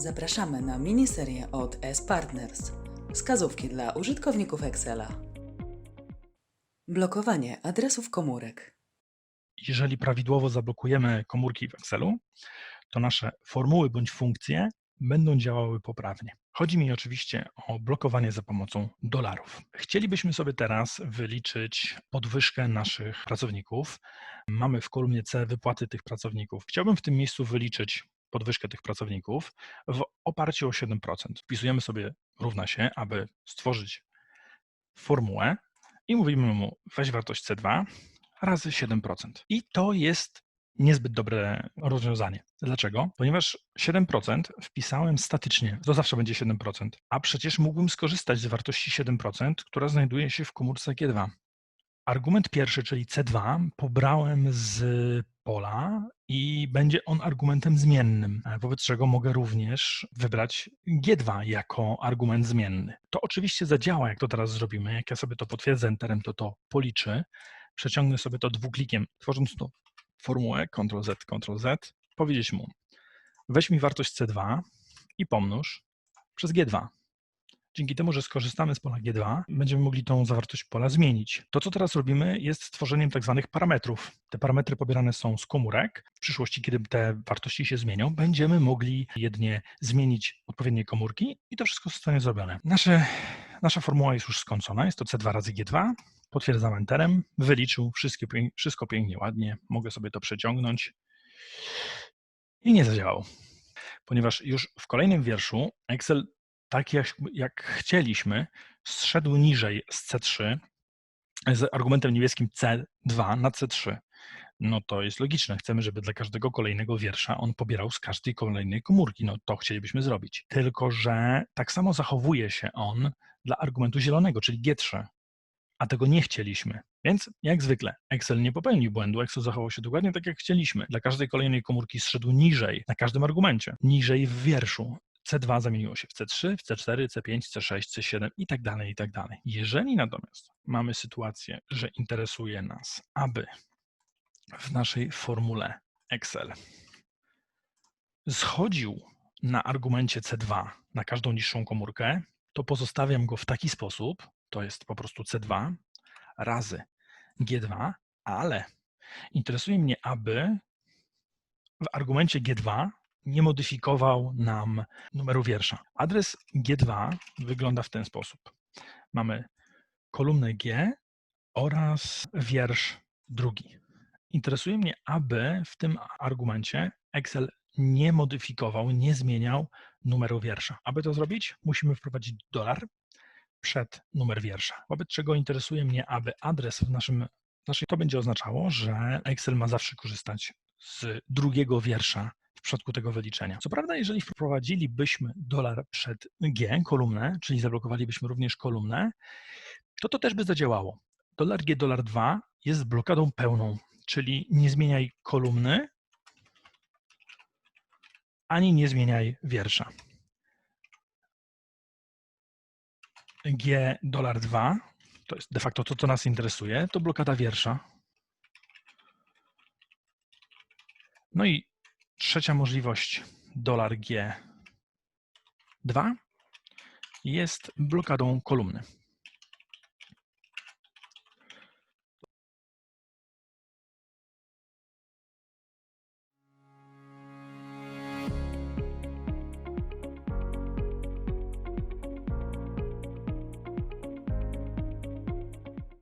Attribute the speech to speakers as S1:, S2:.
S1: Zapraszamy na miniserię od S-Partners. Wskazówki dla użytkowników Excela. Blokowanie adresów komórek.
S2: jeżeli prawidłowo zablokujemy komórki w Excelu, to nasze formuły bądź funkcje będą działały poprawnie. Chodzi mi oczywiście o blokowanie za pomocą dolarów. Chcielibyśmy sobie teraz wyliczyć podwyżkę naszych pracowników. Mamy w kolumnie C wypłaty tych pracowników. Chciałbym w tym miejscu wyliczyć podwyżkę tych pracowników w oparciu o 7%. Wpisujemy sobie równa się, aby stworzyć formułę i mówimy mu weź wartość C2 razy 7%. I to jest niezbyt dobre rozwiązanie. Dlaczego? Ponieważ 7% wpisałem statycznie, to zawsze będzie 7%, a przecież mógłbym skorzystać z wartości 7%, która znajduje się w komórce G2. Argument pierwszy, czyli C2, pobrałem z pola i będzie on argumentem zmiennym, wobec czego mogę również wybrać G2 jako argument zmienny. To oczywiście zadziała, jak to teraz zrobimy. Jak ja sobie to potwierdzę enterem, to to policzy. Przeciągnę sobie to dwuklikiem, tworząc tu formułę Ctrl-Z, Ctrl-Z, powiedzieć mu weź mi wartość C2 i pomnóż przez G2. Dzięki temu, że skorzystamy z pola G2, będziemy mogli tą zawartość pola zmienić. To, co teraz robimy, jest stworzeniem tak zwanych parametrów. Te parametry pobierane są z komórek. W przyszłości, kiedy te wartości się zmienią, będziemy mogli jedynie zmienić odpowiednie komórki i to wszystko zostanie zrobione. Nasze, nasza formuła jest już skończona. Jest to C2 razy G2. Potwierdzam enterem. Wyliczył wszystkie, wszystko pięknie, ładnie. Mogę sobie to przeciągnąć. I nie zadziałało. Ponieważ już w kolejnym wierszu Excel tak jak, jak chcieliśmy, zszedł niżej z C3 z argumentem niebieskim C2 na C3. No to jest logiczne. Chcemy, żeby dla każdego kolejnego wiersza on pobierał z każdej kolejnej komórki. No to chcielibyśmy zrobić. Tylko, że tak samo zachowuje się on dla argumentu zielonego, czyli G3. A tego nie chcieliśmy. Więc jak zwykle Excel nie popełnił błędu, Excel zachował się dokładnie tak, jak chcieliśmy. Dla każdej kolejnej komórki zszedł niżej, na każdym argumencie, niżej w wierszu. C2 zamieniło się w C3, w C4, C5, C6, C7 i tak dalej, i tak dalej. Jeżeli natomiast mamy sytuację, że interesuje nas, aby w naszej formule Excel schodził na argumencie C2 na każdą niższą komórkę, to pozostawiam go w taki sposób, to jest po prostu C2 razy G2, ale interesuje mnie, aby w argumencie G2 nie modyfikował nam numeru wiersza. Adres G2 wygląda w ten sposób. Mamy kolumnę G oraz wiersz drugi. Interesuje mnie, aby w tym argumencie Excel nie modyfikował, nie zmieniał numeru wiersza. Aby to zrobić, musimy wprowadzić dolar przed numer wiersza. Wobec czego interesuje mnie, aby adres w naszym, naszej, to będzie oznaczało, że Excel ma zawsze korzystać z drugiego wiersza w przypadku tego wyliczenia. Co prawda, jeżeli wprowadzilibyśmy dolar przed G, kolumnę, czyli zablokowalibyśmy również kolumnę, to to też by zadziałało. Dolar G, dolar 2 jest blokadą pełną, czyli nie zmieniaj kolumny, ani nie zmieniaj wiersza. G, dolar 2, to jest de facto to, co nas interesuje, to blokada wiersza. No i trzecia możliwość, dolar G2, jest blokadą kolumny.